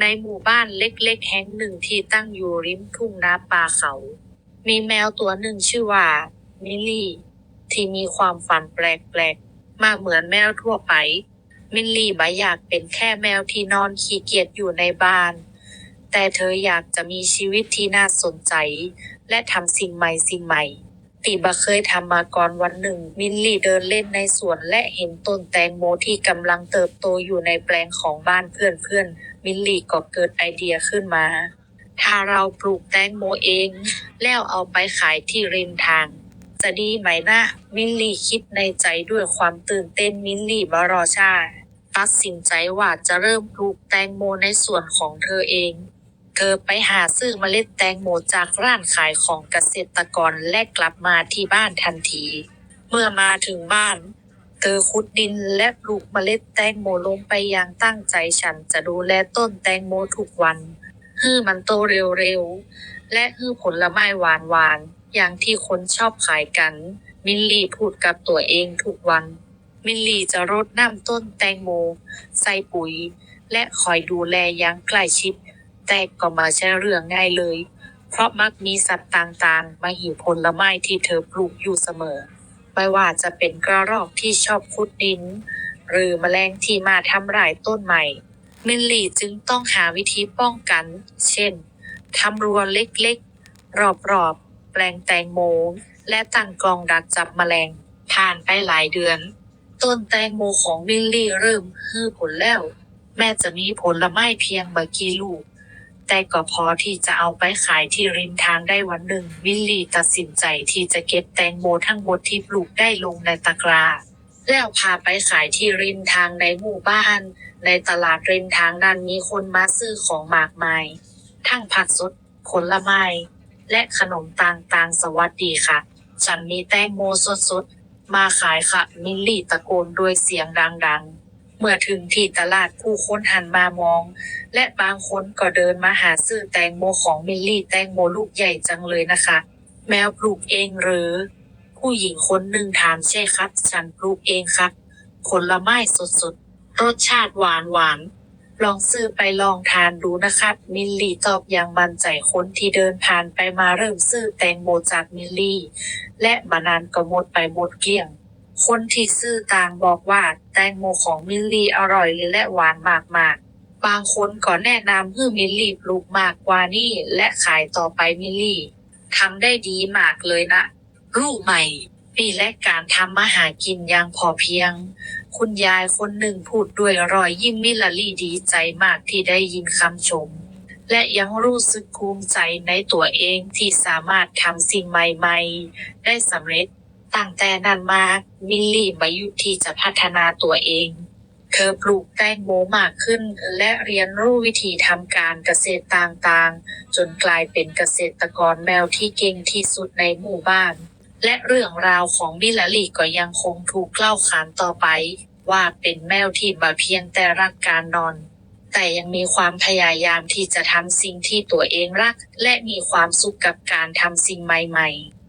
ในหมู่บ้านเล็กๆ แห่งหนึ่งที่ตั้งอยู่ริมทุ่งนาป่าเขา มีแมวตัวหนึ่งชื่อว่า มิลลี่ ที่มีความฝันแปลกๆ มากเหมือนแมวทั่วไป มิลลี่ไม่อยากเป็นแค่แมวที่นอนขี้เกียจอยู่ในบ้าน แต่เธออยากจะมีชีวิตที่น่าสนใจ และทำสิ่งใหม่สิ่งใหม่ ที่บ่เคยทำมาก่อนวันหนึ่ง มิลลี่เดินเล่นในสวนและเห็นต้นแตงโมที่กำลังเติบโตอยู่ในแปลงของบ้านเพื่อนๆ มิลลี่ก็เกิดไอเดียขึ้นมา ถ้าเราปลูกแตงโมเอง แล้วเอาไปขายที่ริมทาง จะดีไหมนะ มิลลี่คิดในใจด้วยความตื่นเต้นมิลลี่บรอชาตัดสินใจว่าจะเริ่มปลูกแตงโมในสวนของเธอเอง เธอไปหาซื้อเมล็ดแตงโมจากร้านขายของเกษตรกรและกลับมาที่บ้านทันที เมื่อมาถึงบ้าน เธอขุดดินและปลูกเมล็ดแตงโมลงไปอย่างตั้งใจฉันจะดูแลต้นแตงโมทุกวันให้อมันโตเร็วๆ และให้อผลไม้หวานๆ อย่างที่คนชอบขายกัน มิลลี่พูดกับตัวเองทุกวัน มิลลี่จะรดน้ำต้นแตงโม ใส่ปุ๋ย และคอยดูแลอย่างใกล้ชิด แต่ก็มาใช่เรื่องง่ายเลย เพราะมักมีสัตว์ต่างๆ มาหิวผลไม้ที่เธอปลูกอยู่เสมอ ไม่ว่าจะเป็นกระรอกที่ชอบขุดดิน หรือแมลงที่มาทำลายต้นใหม่มิลลี่จึงต้องหาวิธีป้องกัน เช่นทำรั้วเล็กๆ รอบๆ แปลงแตงโม และตั้งกองดักจับแมลง ผ่านไปหลายเดือน ต้นแตงโมของมิลลี่เริ่มฮือผลแล้ว แม้จะมีผลไม้เพียงบากี่ลูก แต่ก็พอที่จะเอาไปขายที่ริมทางได้วันหนึ่งมิลลี่ตัดสินใจที่จะเก็บแตงโมทั้งหมดที่ปลูกได้ลงในตะกร้าแล้วพาไปขายที่ริมทางในหมู่บ้าน ในตลาดริมทางนั้นมีคนมาซื้อของมากมาย ทั้งผักสด ผลไม้ และขนมต่างๆ สวัสดีค่ะ ฉันมีแตงโมสดๆ มาขายค่ะ มิลลี่ตะโกนด้วยเสียงดังๆ เมื่อถึงที่ตลาดผู้คนหันมามอง และบางคนก็เดินมาหาซื้อแตงโมของมิลลี่แตงโมลูกใหญ่จังเลยนะคะ แมวปลูกเองหรือ ผู้หญิงคนหนึ่งถามใช่ครับ ฉันปลูกเองครับผลไม้สดๆ รสชาติหวานหวานลองซื้อไปลองทานดูนะครับ มิลลี่ตอบอย่างมั่นใจคนที่เดินผ่านไปมาเริ่มซื้อแตงโมจากมิลลี่ และมานานก็หมดไปหมดเกลี้ยง คนที่ซื้อต่างบอกว่า แตงโมของมิลลี่อร่อยและหวานมากๆ บางคนก็แนะนำให้มิลลี่ปลูกมากกว่านี้และขายต่อไปมิลลี่ทำได้ดีมากเลยนะ รู้ไหมปีและการทำมาหากินอย่างพอเพียง คุณยายคนหนึ่งพูดด้วยรอยยิ้มมิลลี่ดีใจมากที่ได้ยินคำชม และยังรู้สึกภูมิใจในตัวเองที่สามารถทำสิ่งใหม่ ๆ ได้สำเร็จ ตั้งแต่นั้นมามิลลี่มายุที่จะพัฒนาตัวเอง เธอปลูกแตงโมมากขึ้น และเรียนรู้วิธีทำการเกษตรต่างๆ จนกลายเป็นเกษตรกรแมวที่เก่งที่สุดในหมู่บ้าน และเรื่องราวของมิลลี่ก็ยังคงถูกเล่าขานต่อไป ว่าเป็นแมวที่บ่เพียงแต่รักการนอนแต่ยังมีความพยายามที่จะทำสิ่งที่ตัวเองรัก และมีความสุขกับการทำสิ่งใหม่ ๆ